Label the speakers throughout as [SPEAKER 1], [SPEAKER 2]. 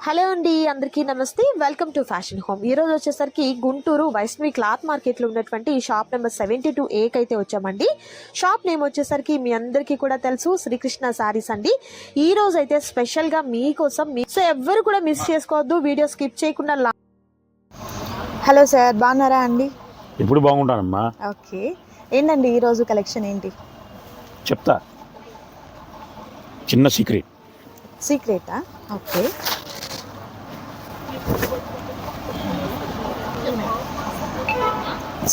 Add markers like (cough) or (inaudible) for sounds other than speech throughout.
[SPEAKER 1] Hello అండి అందరికీ నమస్తే. వెల్కమ్ టు ఫ్యాషన్ హోమ్ ఈ రోజు వచ్చేసరికి గుంటూరు వైష్ణవి క్లాత్ మార్కెట్లో ఉన్నటువంటి షాప్ నెంబర్ సెవెంటీ టూ ఏకి అయితే వచ్చామండి. షాప్ నేమ్ వచ్చేసరికి మీ అందరికీ కూడా తెలుసు శ్రీకృష్ణ సారీస్ అండి. ఈ రోజు అయితే స్పెషల్గా మీకోసం మీ సో ఎవ్వరు కూడా మిస్ చేసుకోవద్దు వీడియో స్కిప్ చేయకుండా లా-
[SPEAKER 2] హలో సార్ బాగున్నారా అండి?
[SPEAKER 3] ఎప్పుడు బాగుంటానమ్మా.
[SPEAKER 2] ఓకే ఏంటండి ఈరోజు కలెక్షన్ ఏంటి?
[SPEAKER 3] చెప్తా. చిన్న సీక్రెట్
[SPEAKER 2] సీక్రెటా ఓకే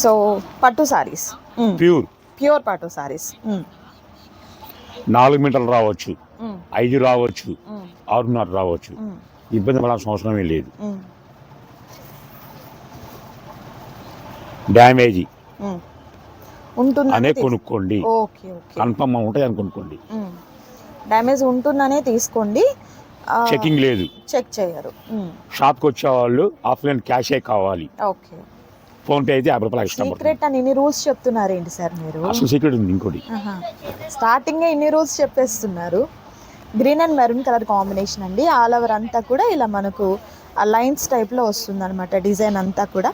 [SPEAKER 2] సో పట్టు సారీస్
[SPEAKER 3] ప్యూర్
[SPEAKER 2] ప్యూర్ పట్టు సారీస్
[SPEAKER 3] నాలుగు మీటర్లు రావచ్చు. ఐదు రావచ్చు. ఆరున్నర రావచ్చు. ఇబ్బంది పడాల్సిన అవసరమే లేదు. డ్యామేజీ
[SPEAKER 2] ఉంటుంది
[SPEAKER 3] అనే కొనుక్కోండి. కన్ఫర్మ్ ఉంటాయి అని కొనుక్కోండి.
[SPEAKER 2] డ్యామేజ్ ఉంటుందనే తీసుకోండి.
[SPEAKER 3] చెకింగ్ లేదు.
[SPEAKER 2] చెక్ చేయరు.
[SPEAKER 3] షాప్కి వచ్చే వాళ్ళు ఆఫ్లైన్ క్యాషే కావాలి.
[SPEAKER 2] ఓకే.
[SPEAKER 3] ఫోన్పే అయితే యాభై రూపాయలు పడుతుంది.
[SPEAKER 2] సీక్రెట్ అని ఇన్ని రూల్స్ చెప్తున్నారేంటి సార్ మీరు?
[SPEAKER 3] అసలు సీక్రెట్ ఉంది ఇంకోటి.
[SPEAKER 2] స్టార్టింగ్ ఇన్ని రూల్స్ చెప్పేస్తున్నారు. Green and maroon colour combination అండి. ఆల్ ఓవర్ అంతా కూడా ఇలా మనకు ఆ లైన్స్ టైప్లో వస్తుంది అనమాట డిజైన్ అంతా కూడా.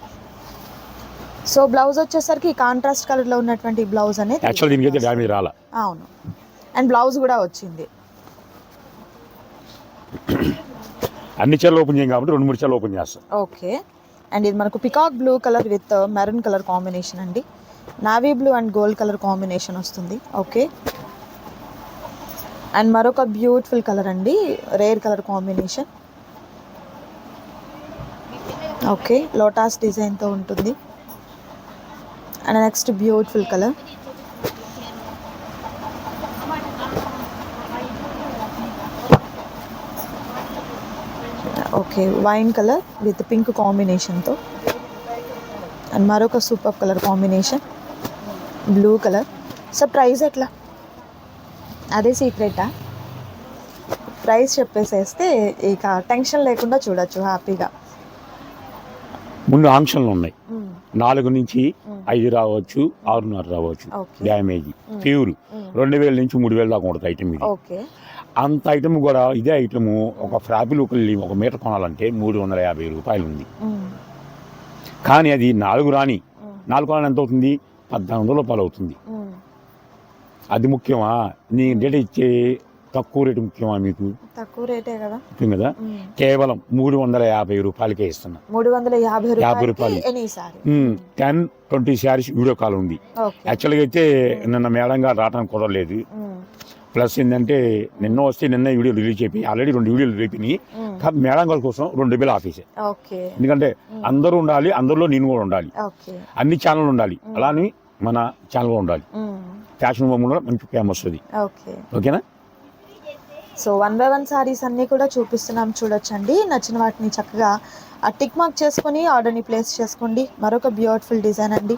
[SPEAKER 2] సో బ్లౌజ్ వచ్చేసరికి కాంట్రాస్ట్ కలర్లో ఉన్నటువంటి బ్లౌజ్ అనేది
[SPEAKER 3] యాక్చువల్ దీనికి డ్యామేజ్ రాలా.
[SPEAKER 2] అవును. అండ్ బ్లౌజ్ కూడా వచ్చింది.
[SPEAKER 3] అన్ని చెల్లు ఓపెన్ చేయం కాబట్టి రెండు మూడు చెల్లు ఓపెన్ చేస్తాం.
[SPEAKER 2] ఓకే. అండ్ ఇది మనకు peacock blue colour with uh, maroon colour combination అండి. Navy blue and gold colour combination వస్తుంది. ఓకే. అండ్ మరొక బ్యూటిఫుల్ కలర్ అండి rare colour combination. Okay. Lotus డిజైన్తో ఉంటుంది. And next beautiful colour. Okay wine colour with pink కాంబినేషన్తో and మరొక super colour combination blue colour so price ఎట్లా? అదే సీక్రెటా price చెప్పేసేస్తే ఇక టెన్షన్ లేకుండా చూడొచ్చు హ్యాపీగా
[SPEAKER 3] ముందు ఆంక్షన్లు ఉన్నాయి. నాలుగు నుంచి ఐదు రావచ్చు ఆరున్నర రావచ్చు. డ్యామేజ్ ప్యూర్ రెండు వేల నుంచి మూడు వేల దాకా ఉంటుంది ఐటమ్ ఇది.
[SPEAKER 2] ఓకే
[SPEAKER 3] అంత ఐటమ్ కూడా ఇదే ఐటమ్. ఒక ఫ్రాబిల్ ఒక మీటర్ కొనాలంటే మూడు వందల యాభై రూపాయలు ఉంది కానీ అది నాలుగు రాని నాలుగు కొనాలి ఎంత అవుతుంది పద్నాలుగు వందల రూపాయలు అవుతుంది అది ముఖ్యమా? నీ డేటా ఇచ్చే తక్కువ రేటు ముఖ్యమా మీకు?
[SPEAKER 2] తక్కువ రేటే కదా.
[SPEAKER 3] ముఖ్యం కదా? కేవలం మూడు వందల యాభై రూపాయలకే ఇస్తున్నా.
[SPEAKER 2] మూడు వందల యాభై
[SPEAKER 3] యాభై
[SPEAKER 2] రూపాయలు.
[SPEAKER 3] Ten twenty saris video call ఉంది. యాక్చువల్గా అయితే నిన్న మేడంగా రావడానికి కుదరలేదు. ప్లస్ ఏంటంటే నిన్న వస్తే నిన్న వీడియో రిలీజ్ అయిపోయి ఆల్రెడీ రెండు వీడియోలు రిలీజ్ కాబట్టి మేడం గారి కోసం రెండు వేల ఆఫీసే ఎందుకంటే అందరూ ఉండాలి అందరిలో నేను కూడా ఉండాలి. అన్ని ఛానల్ ఉండాలి. అలానే మన ఛానల్ కూడా ఉండాలి. ఫ్యాషన్ బొమ్మ కూడా మంచి ఫేమస్ వస్తుంది.
[SPEAKER 2] ఓకే.
[SPEAKER 3] ఓకేనా?
[SPEAKER 2] So one by one saris అన్నీ కూడా చూపిస్తున్నాం చూడొచ్చండి. నచ్చిన వాటిని చక్కగా ఆ టిక్ మార్క్ చేసుకొని ఆర్డర్ని ప్లేస్ చేసుకోండి. మరొక బ్యూటిఫుల్ డిజైన్ అండి.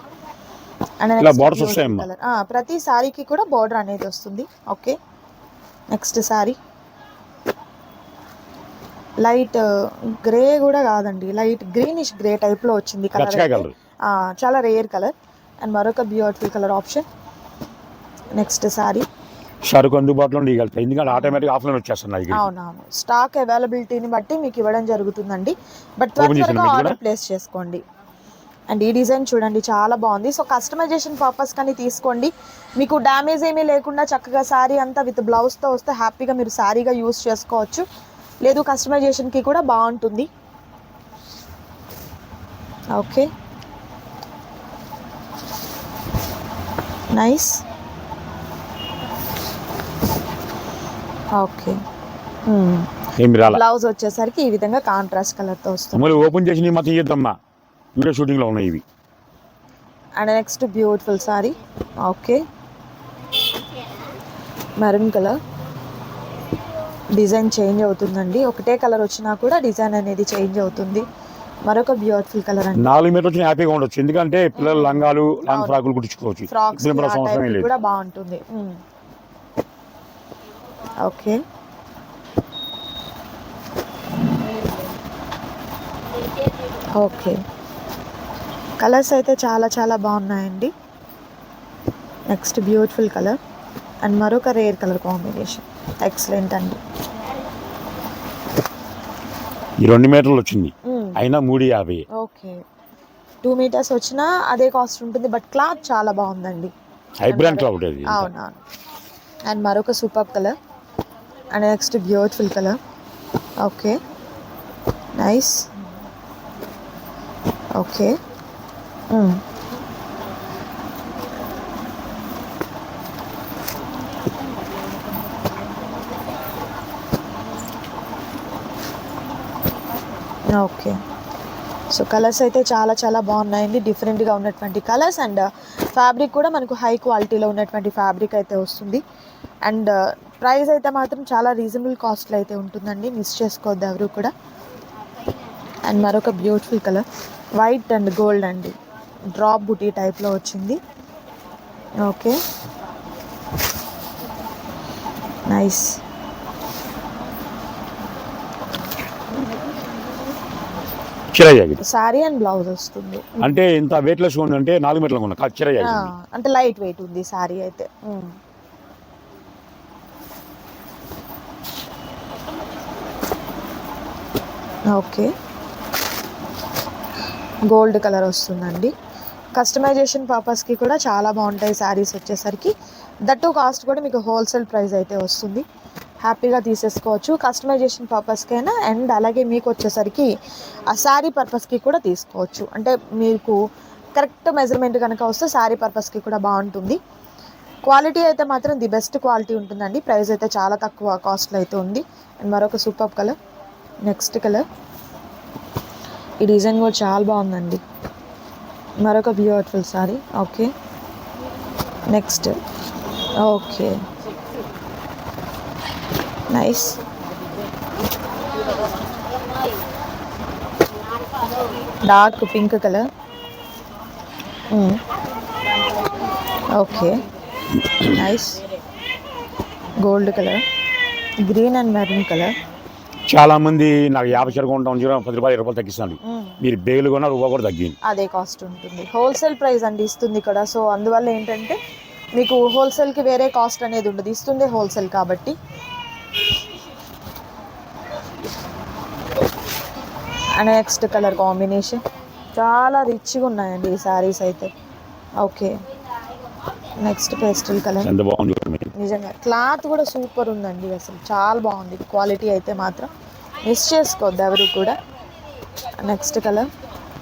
[SPEAKER 3] ఇలా వస్తాయమ్మా.
[SPEAKER 2] ఆ, ప్రతి సారీకి కూడా బార్డర్ అనేది వస్తుంది. Okay next sari light grey కూడా కాదండి. లైట్ గ్రీనిష్ గ్రే టైప్లో వచ్చింది కలర్ చాలా రేర్ కలర్ అండ్ మరొక beautiful colour option next sari
[SPEAKER 3] సరుకు అందుబాటులో ఉండగలుగుతాయి ఎందుకంటే ఆటోమేటిక్ ఆఫ్లైన్ వచ్చేస్తున్నాయి
[SPEAKER 2] అవునవును. స్టాక్ అవైలబిలిటీని బట్టి మీకు ఇవ్వడం జరుగుతుందండి. బట్ త్వరగా ఆర్డర్? ప్లేస్ చేసుకోండి. అండ్ ఈ డిజైన్ చూడండి చాలా బాగుంది. సో కస్టమైజేషన్ పర్పస్ కానీ తీసుకోండి. మీకు డ్యామేజ్ ఏమీ లేకుండా చక్కగా శారీ అంతా విత్ బ్లౌజ్తో వస్తే హ్యాపీగా మీరు శారీగా యూస్ చేసుకోవచ్చు. లేదు కస్టమైజేషన్కి కూడా బాగుంటుంది. ఓకే. Nice okay. బ్లౌజ్ వచ్చేసరికి ఈ విధంగా కాంట్రాస్ట్ కలర్తో వస్తుంది.
[SPEAKER 3] ఓపెన్ చేసి మొత్తం ఇద్దామ్మా వీడియో షూటింగ్లో ఉన్నాయి ఇవి.
[SPEAKER 2] And next beautiful sari okay maroon colour design change అవుతుందండి. ఒకటే కలర్ వచ్చినా కూడా డిజైన్ అనేది చేంజ్ అవుతుంది. మరొక బ్యూటిఫుల్ కలర్ అండి.
[SPEAKER 3] నాలుగు మీటర్ వచ్చిన హ్యాపీగా ఉండొచ్చు. ఎందుకంటే పిల్లలు లంగాలు లాంగ్ ఫ్రాకులు కుట్టించుకోవచ్చు.
[SPEAKER 2] ఫ్రాక్స్ కూడా బాగుంటుంది. ఓకే ఓకే కలర్స్ అయితే చాలా చాలా బాగున్నాయండి. నెక్స్ట్ బ్యూటిఫుల్ కలర్ అండ్ మరొక రేర్ కలర్ కాంబినేషన్ ఎక్సలెంట్ అండి.
[SPEAKER 3] ఈ రెండు మీటర్లు వచ్చింది.
[SPEAKER 2] మ్మ్.
[SPEAKER 3] అయినా మూడు యాభై.
[SPEAKER 2] ఓకే టూ మీటర్స్ వచ్చినా అదే కాస్ట్ ఉంటుంది బట్ క్లాత్ చాలా బాగుందండి.
[SPEAKER 3] హైబ్రాండ్ అది.
[SPEAKER 2] అవునవును. అండ్ మరొక super colour and next beautiful colour okay nice okay okay. So colours అయితే చాలా చాలా బాగున్నాయండి. డిఫరెంట్గా ఉన్నటువంటి కలర్స్ అండ్ ఫ్యాబ్రిక్ కూడా మనకు హై క్వాలిటీలో ఉన్నటువంటి ఫ్యాబ్రిక్ అయితే వస్తుంది. అండ్ ప్రైస్ అయితే మాత్రం చాలా రీజనబుల్ కాస్ట్లో అయితే ఉంటుందండి. మిస్ చేసుకోవద్దు ఎవరు కూడా. అండ్ మరొక beautiful colour. White and gold అండి. డ్రాప్ బుటీ టైప్లో వచ్చింది. Okay. Nice. Sari and blouse వస్తుంది.
[SPEAKER 3] అంటే ఇంత వెయిట్లెస్ ఉంది అంటే నాలుగు మీటర్లు ఉన్నా చిరా
[SPEAKER 2] అంటే లైట్ వెయిట్ ఉంది శారీ అయితే. ఓకే. గోల్డ్ కలర్ వస్తుందండి. కస్టమైజేషన్ పర్పస్కి కూడా చాలా బాగుంటాయి శారీస్ వచ్చేసరికి. దట్టు కాస్ట్ కూడా మీకు హోల్సేల్ ప్రైస్ అయితే వస్తుంది. హ్యాపీగా తీసేసుకోవచ్చు. కస్టమైజేషన్ పర్పస్కైనా అండ్ అలాగే మీకు వచ్చేసరికి ఆ శారీ పర్పస్కి కూడా తీసుకోవచ్చు. అంటే మీకు కరెక్ట్ మెజర్మెంట్ కనుక వస్తే శారీ పర్పస్కి కూడా బాగుంటుంది. క్వాలిటీ అయితే మాత్రం ది బెస్ట్ క్వాలిటీ ఉంటుందండి. ప్రైస్ అయితే చాలా తక్కువ కాస్ట్లో అయితే ఉంది. అండ్ మరొక సూపర్ కలర్ నెక్స్ట్ కలర్ ఈ డిజైన్ కూడా చాలా బాగుందండి. మరొక beautiful sari okay next okay nice dark pink colour okay nice gold colour green and maroon colour
[SPEAKER 3] చాలా మంది నాకు యాభై చీర కొంటాం చీర పది రూపాయలు ఇరవై రూపాయలు తగ్గిస్తాను మీరు బేగులు కొన్నా రూపాయి కూడా తగ్గింది.
[SPEAKER 2] అదే కాస్ట్ ఉంటుంది. హోల్సేల్ ప్రైస్ అండి ఇస్తుంది ఇక్కడ. సో అందువల్ల ఏంటంటే మీకు హోల్సేల్కి వేరే కాస్ట్ అనేది ఉండదు. ఇస్తుంది హోల్సేల్ కాబట్టి. నెక్స్ట్ కలర్ కాంబినేషన్ చాలా రిచ్గా ఉన్నాయండి ఈ శారీస్ అయితే. Okay next pastel colour. నిజంగా క్లాత్ కూడా సూపర్ ఉందండి అసలు. చాలా బాగుంది. క్వాలిటీ అయితే మాత్రం. మిస్ చేసుకోవద్దు ఎవరు కూడా. నెక్స్ట్ కలర్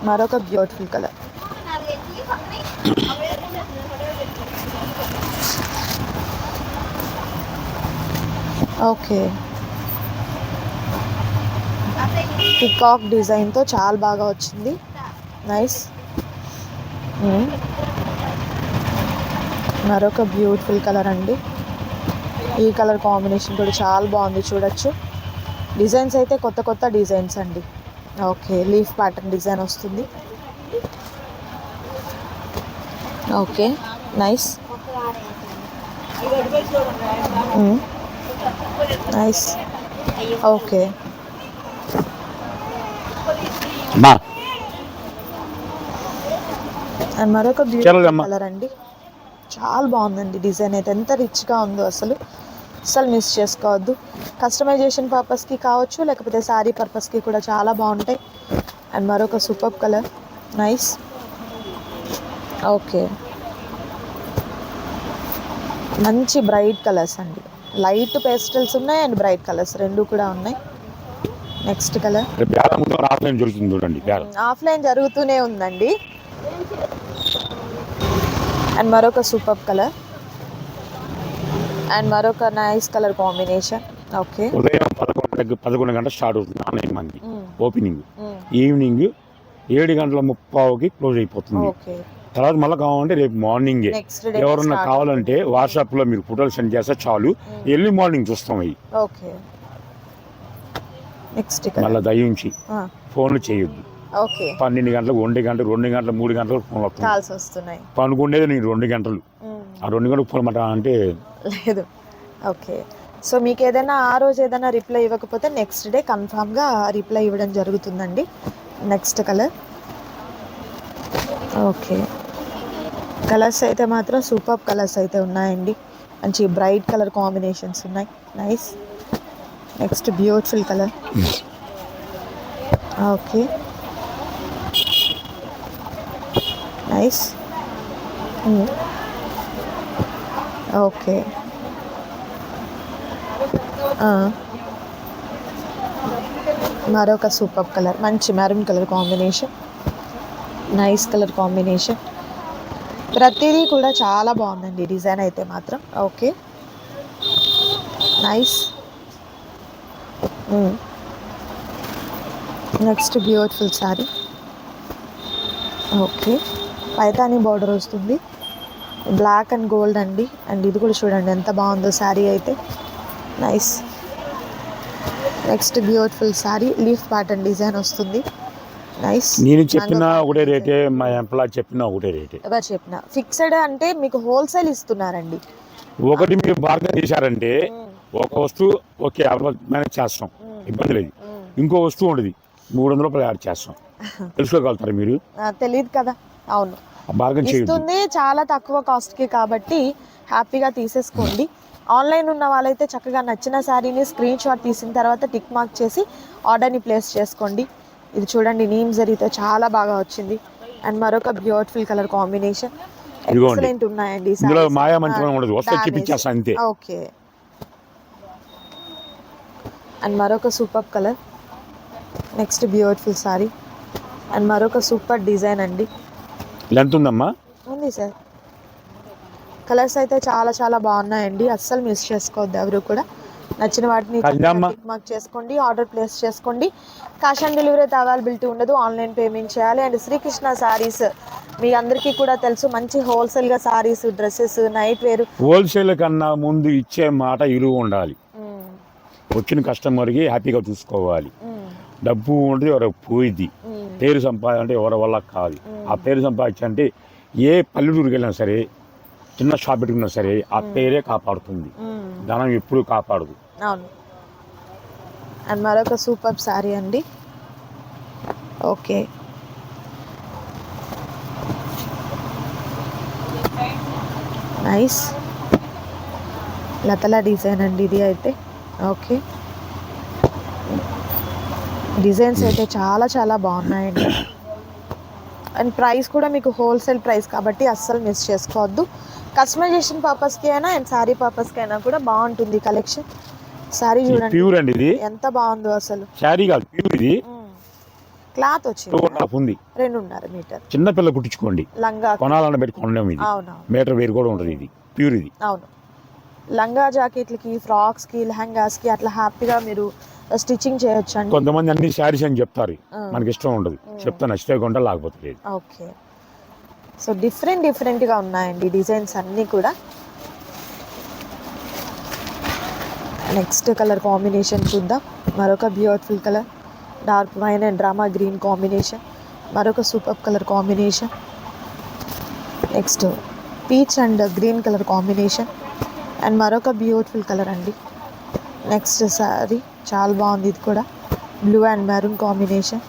[SPEAKER 2] మరొక బ్యూటిఫుల్ కలర్ ఓకే పికాక్ డిజైన్తో చాలా బాగా వచ్చింది. Nice hmm. మరొక బ్యూటిఫుల్ కలర్ అండి. ఈ కలర్ కాంబినేషన్ కూడా చాలా బాగుంది చూడొచ్చు. డిజైన్స్ అయితే కొత్త కొత్త డిజైన్స్ అండి. ఓకే లీఫ్ ప్యాటర్న్ డిజైన్ వస్తుంది. Okay nice. Nice. Okay. And మరొక బ్యూటిఫుల్. కలర్ అండి. చాలా బాగుందండి డిజైన్ అయితే. ఎంత రిచ్గా ఉందో అసలు. అసలు మిస్ చేసుకోవద్దు. కస్టమైజేషన్ పర్పస్కి కావచ్చు లేకపోతే శారీ పర్పస్కి కూడా చాలా బాగుంటాయి. అండ్ మరొక సూపర్ కలర్ నైస్ ఓకే మంచి బ్రైట్ కలర్స్ అండి. లైట్ పేస్టల్స్ ఉన్నాయి అండ్ బ్రైట్ కలర్స్ రెండు కూడా ఉన్నాయి. నెక్స్ట్ కలర్
[SPEAKER 3] ఆఫ్లైన్ జరుగుతుంది చూడండి
[SPEAKER 2] ఆఫ్లైన్ జరుగుతూనే ఉందండి. అండ్ మరొక సూపర్ కలర్ అండ్ మరొక నైస్ కలర్ కాంబినేషన్
[SPEAKER 3] ఉదయం పదకొండు పదకొండు గంటల స్టార్ట్ అవుతుంది ఆన్లైన్ మంది. ఓపెనింగ్ ఈవినింగ్ ఏడు గంటల ముప్పావుకి క్లోజ్ అయిపోతుంది. తర్వాత మళ్ళీ కావాలంటే రేపు మార్నింగే ఎవరన్నా కావాలంటే వాట్సాప్లో మీరు ఫోటోలు సెండ్ చేస్తే చాలు. ఎర్లీ మార్నింగ్ చూస్తాం అవి. మళ్ళీ దయించి ఫోన్లు చేయొద్దు. పన్నెండు గంటలకు ఒంటి గంట రెండు గంటలు మూడు గంటలకు ఫోన్ వస్తుంది
[SPEAKER 2] కాల్స్ వస్తున్నాయి.
[SPEAKER 3] పనుకుండేది నేను రెండు గంటలు. ఆ రెండు గంటలకు ఫోన్ మాట అంటే
[SPEAKER 2] లేదు. ఓకే. సో మీకు ఏదైనా ఆ రోజు ఏదైనా రిప్లై ఇవ్వకపోతే నెక్స్ట్ డే కన్ఫామ్గా రిప్లై ఇవ్వడం జరుగుతుందండి. నెక్స్ట్ కలర్ ఓకే కలర్స్ అయితే మాత్రం సూపర్ కలర్స్ అయితే ఉన్నాయండి. మంచి బ్రైట్ కలర్ కాంబినేషన్స్ ఉన్నాయి. Nice next beautiful colour okay nice okay మరొక సూపర్ కలర్ మంచి maroon colour combination. Nice colour combination. ప్రతిదీ కూడా చాలా బాగుందండి డిజైన్ అయితే మాత్రం. Okay. Nice. Next beautiful sari. Okay. Paithani border వస్తుంది. బ్లాక్ అండ్ గోల్డ్ అండి. అండ్ ఇది కూడా చూడండి ఎంత బాగుందో శారీ అయితే. Nice next beautiful sari leaf pattern design వస్తుంది. నైస్
[SPEAKER 3] నేను చెప్పిన ఒకటే రేటే మా ఎంప్లాయ్ చెప్పిన ఒకటే రేటే.
[SPEAKER 2] ఎవరు చెప్పిన. ఫిక్స్డ్ అంటే మీకు హోల్సేల్ ఇస్తున్నారండి.
[SPEAKER 3] ఒకటి మీరు బాగా చేశారంటే ఒక వస్తువు ఓకే మేనేజ్ చేస్తాం. ఇబ్బంది లేదు. ఇంకో వస్తువు ఉండదు. మూడు వందల రూపాయలు యాడ్ చేస్తాం. (laughs) తెలుసుకోగలుగుతారు మీరు?
[SPEAKER 2] తెలియదు కదా. అవును.
[SPEAKER 3] బార్గన్ చేయొద్దు.
[SPEAKER 2] ఇస్తుంది చాలా తక్కువ కాస్ట్కి కాబట్టి హ్యాపీగా తీసేసుకోండి. ఆన్లైన్ ఉన్న వాళ్ళైతే చక్కగా నచ్చిన శారీని స్క్రీన్ షాట్ తీసిన తర్వాత టిక్ మార్క్ చేసి ఆర్డర్ని ప్లేస్ చేసుకోండి. ఇది చూడండి నీమ్ జరీతో చాలా బాగా వచ్చింది. అండ్ మరొక బ్యూటిఫుల్ కలర్ కాంబినేషన్. ఎక్సలెంట్ ఉన్నాయండి ఈ
[SPEAKER 3] ఇందులో
[SPEAKER 2] sarees.
[SPEAKER 3] మాయా మంచిగా
[SPEAKER 2] ఆ,
[SPEAKER 3] ఉండదు. వస్తే
[SPEAKER 2] damage.
[SPEAKER 3] చూపించేస్తా అంతే.
[SPEAKER 2] ఓకే. అండ్ మరొక super colour next beautiful sari and మరొక సూపర్ డిజైన్ అండి.
[SPEAKER 3] లెంత్ ఉందమ్మా?
[SPEAKER 2] ఉంది సార్. కలర్స్ అయితే చాలా చాలా బాగున్నాయండి. అస్సలు మిస్ చేసుకోవద్దు ఎవరు కూడా. నచ్చిన వాటిని. మార్క్ చేసుకోండి ఆర్డర్ ప్లేస్ చేసుకోండి. క్యాష్ ఆన్ డెలివరీ అయితే అవైలబిలిటీ ఉండదు. ఆన్లైన్ పేమెంట్ చేయాలి. అండ్ శ్రీకృష్ణ సారీస్ మీ అందరికీ కూడా తెలుసు. మంచి హోల్సేల్గా saris dresses night wear
[SPEAKER 3] wholesale కన్నా ముందు ఇచ్చే మాట విలువ ఉండాలి. వచ్చిన కస్టమర్కి హ్యాపీగా చూసుకోవాలి. డబ్బు ఉండదు ఎవరో పోయిద్ది. పేరు సంపాదంటే ఎవరి వల్ల కాదు. ఆ పేరు సంపాదించంటే ఏ పల్లెటూరుకి వెళ్ళినా సరే చిన్న షాప్ పెట్టుకున్నా సరే ఆ పేరే కాపాడుతుంది. ధనం ఎప్పుడు కాపాడదు.
[SPEAKER 2] అవును. అండ్ మరొక సూపర్ శారీ అండి. ఓకే. నైస్. లతల డిజైన్ అండి ఇది అయితే. ఓకే. డిజైన్స్ అయితే చాలా చాలా బాగున్నాయండి. అండ్ ప్రైస్ కూడా మీకు హోల్సేల్ ప్రైస్ కాబట్టి అస్సలు మిస్ చేసుకోవద్దు. కస్టమైజేషన్ పర్పస్కి అయినా అండ్ శారీ పర్పస్కి అయినా కూడా బాగుంటుంది కలెక్షన్ శారీ చూడండి.
[SPEAKER 3] ప్యూర్ అండి ఇది.
[SPEAKER 2] ఎంత బాగుందో అసలు.
[SPEAKER 3] శారీ కాదు ప్యూర్ ఇది.
[SPEAKER 2] క్లాత్ వచ్చింది.
[SPEAKER 3] ఉంది.
[SPEAKER 2] రెండున్నర మీటర్.
[SPEAKER 3] చిన్న పిల్ల కుట్టించుకోండి.
[SPEAKER 2] లంగా
[SPEAKER 3] కొనాలన్న పెట్టి కొనలేము ఇది. మీటర్ వేరు కూడా ఉంటుంది ఇది. ప్యూర్ ఇది.
[SPEAKER 2] అవును. లంగా జాకెట్లకి ఫ్రాక్స్కి లెహంగాస్కి అట్లా హ్యాపీగా మీరు స్టిచ్చింగ్ చేయొచ్చు
[SPEAKER 3] కొంతమంది అన్ని శారీస్ అని చెప్తారు. మనకి ఇష్టం ఉండదు. చెప్తా నచ్చితే కొంట లేకపోతే
[SPEAKER 2] ఓకే. సో డిఫరెంట్ డిఫరెంట్గా ఉన్నాయండి డిజైన్స్ అన్నీ కూడా. నెక్స్ట్ కలర్ కాంబినేషన్ చూద్దాం. మరొక beautiful colour dark wine and drama green combination. మరొక super colour combination. Next peach and green colour combination. And మరొక బ్యూటిఫుల్ కలర్ అండి. నెక్స్ట్ సారీ చాలా బాగుంది ఇది కూడా. Blue and maroon combination.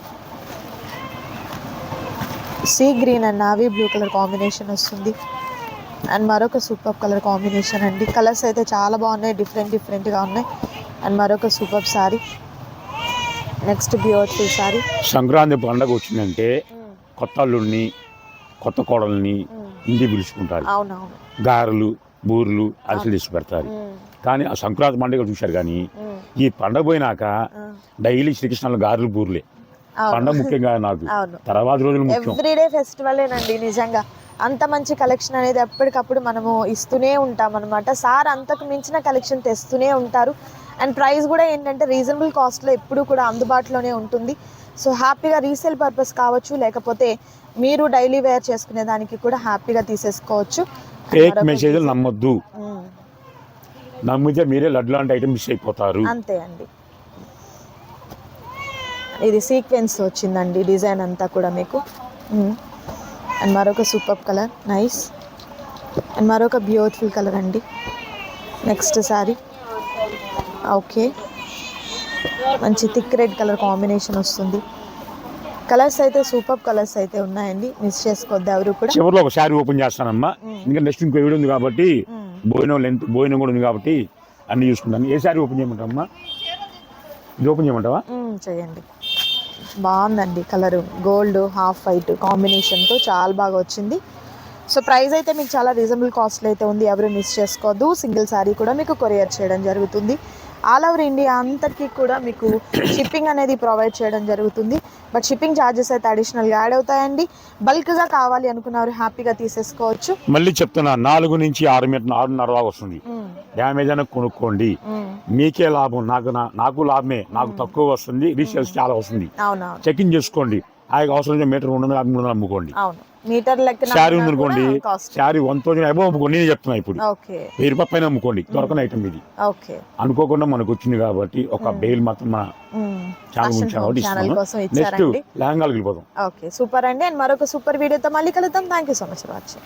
[SPEAKER 2] Sea green and navy blue colour combination వస్తుంది. And మరొక super colour combination అండి. కలర్స్ అయితే చాలా బాగున్నాయి డిఫరెంట్ డిఫరెంట్గా ఉన్నాయి. అండ్ మరొక super sari. Next beautiful sari.
[SPEAKER 3] Sankranti పండగ వచ్చిందంటే కొత్త అల్లుడిని కొత్త కోడల్ని ఇంటికి పిలుచుకుంటారు.
[SPEAKER 2] అవునవును.
[SPEAKER 3] గారెలు బూరెలు అరిసెలు తీసి పెడతారు. కానీ ఆ సంక్రాంతి పండుగ చూశారు కానీ ఈ పండగ పోయినాక డైలీ శ్రీకృష్ణుల గారెలు బూర్లే. పండగ ముఖ్యంగా నాకు తర్వాత రోజులు
[SPEAKER 2] ఎవ్రీడే ఫెస్టివలేనండి నిజంగా. అంత మంచి కలెక్షన్ అనేది ఎప్పటికప్పుడు మనము ఇస్తూనే ఉంటాం అనమాట సార్ అంతకు మించిన కలెక్షన్ తెస్తూనే ఉంటారు. అండ్ ప్రైస్ కూడా ఏంటంటే రీజనబుల్ కాస్ట్లో ఎప్పుడు కూడా అందుబాటులోనే ఉంటుంది. సో హ్యాపీగా రీసేల్ పర్పస్ కావచ్చు లేకపోతే మీరు డైలీ వేర్ చేసుకునే దానికి కూడా హ్యాపీగా తీసేసుకోవచ్చు.
[SPEAKER 3] ఫేక్ మెసేజ్లు నమ్మొద్దు.
[SPEAKER 2] మ్మ్.
[SPEAKER 3] నమ్మితే మీరే లడ్డు లాంటి ఐటమ్ మిస్ అయిపోతారు.
[SPEAKER 2] అంతే అండి. ఇది సీక్వెన్స్ వచ్చిందండి డిజైన్ అంతా కూడా మీకు. అండ్ మరొక సూపర్ కలర్ నైస్ అండ్ మరొక బ్యూటిఫుల్ కలర్ అండి. నెక్స్ట్ సారీ ఓకే మంచి థిక్ రెడ్ కలర్ కాంబినేషన్ వస్తుంది. కలర్స్ అయితే సూపర్ కలర్స్ అయితే ఉన్నాయండి. మిస్ చేసుకోవద్దు ఎవరు కూడా.
[SPEAKER 3] చివరిలో ఒక శారీ ఓపెన్ చేస్తానమ్మా. ఇంకా నెక్స్ట్ ఇంకో వీడియో ఉంది కాబట్టి. భోజనం లెంత్ భోజనం కూడా ఉంది కాబట్టి అన్ని చూసుకుంటాను. ఏ శారీ ఓపెన్ చేయమంటావమ్మా? ఇది ఓపెన్ చేయమంటావా?
[SPEAKER 2] చేయండి బాగుందండి కలర్. గోల్డ్ హాఫ్ వైట్ కాంబినేషన్తో చాలా బాగా వచ్చింది. సో ప్రైస్ అయితే మీకు చాలా రీజనబుల్ కాస్ట్లో అయితే ఉంది. ఎవరు మిస్ చేసుకోవద్దు. సింగిల్ శారీ కూడా మీకు కొరియర్ చేయడం జరుగుతుంది. ఆల్ ఓవర్ ఇండియా అంతటికీ కూడా మీకు షిప్పింగ్ అనేది ప్రొవైడ్ చేయడం జరుగుతుంది. బట్ షిప్పింగ్ ఛార్జెస్ అయితే అడిషనల్గా యాడ్ అవుతాయండి. బల్క్గా కావాలి అనుకున్నవారు హ్యాపీగా తీసేసుకోవచ్చు.
[SPEAKER 3] మళ్ళీ చెప్తున్నా నాలుగు నుంచి ఆరు మీటర్ ఆరున్నర వస్తుంది. డ్యామేజ్ అయినా కొనుక్కోండి. మీకే లాభం. నాకు నాకు లాభమే. నాకు తక్కువ వస్తుంది. రీసేల్స్ చాలా వస్తుంది. చెకింగ్ చేసుకోండి. ఆయనకు అవసరం మీటర్ మూడు వందలు అమ్ముకోండి.
[SPEAKER 2] మీటర్
[SPEAKER 3] శారీ ఉంది అనుకోండి శారీ వన్ థౌసండ్ అబౌవ్ అమ్ముకోండి. నేను చెప్తున్నా ఇప్పుడు. వెయ్యి రూపాయల పైన అమ్ముకోండి. దొరకని ఐటమ్ ఇది. అనుకోకుండా మనకు వచ్చింది కాబట్టి ఒక బెయిల్ మాత్రం మన ఛానల్ గురించి కాబట్టి ఇస్తున్నాను. నెక్స్ట్ లెహంగాలకు వెళ్ళిపోతాం
[SPEAKER 2] ఓకే. సూపర్ అండి. అండ్ మరొక సూపర్ వీడియోతో మళ్ళీ కలుద్దాం. Thank you so much for watching